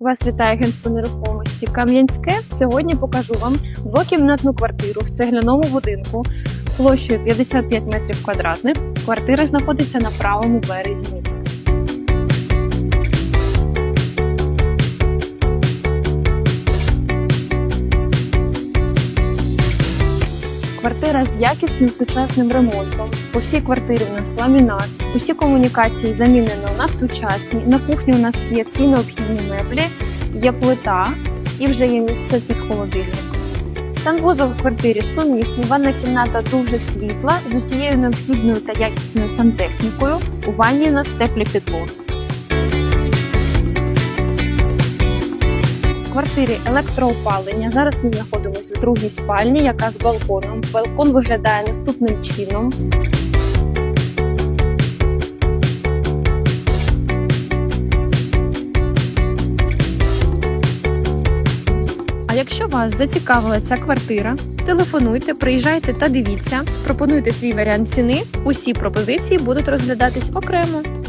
Вас вітає агентство нерухомості Кам'янське. Сьогодні покажу вам двокімнатну квартиру в цегляному будинку площею 55 метрів квадратних. Квартира знаходиться на правому березі міста. Квартира з якісним сучасним ремонтом. По всій квартирі у нас ламінат. Усі комунікації замінено на сучасні. На кухні у нас є всі необхідні меблі, є плита і вже є місце під холодильник. Санвузол в квартирі сумісний, ванна кімната дуже світла з усією необхідною та якісною сантехнікою. У ванні у нас теплі підлоги. Квартирі електроопалення. Зараз ми знаходимося у другій спальні, яка з балконом. Балкон виглядає наступним чином. А якщо вас зацікавила ця квартира, телефонуйте, приїжджайте та дивіться. Пропонуйте свій варіант ціни. Усі пропозиції будуть розглядатись окремо.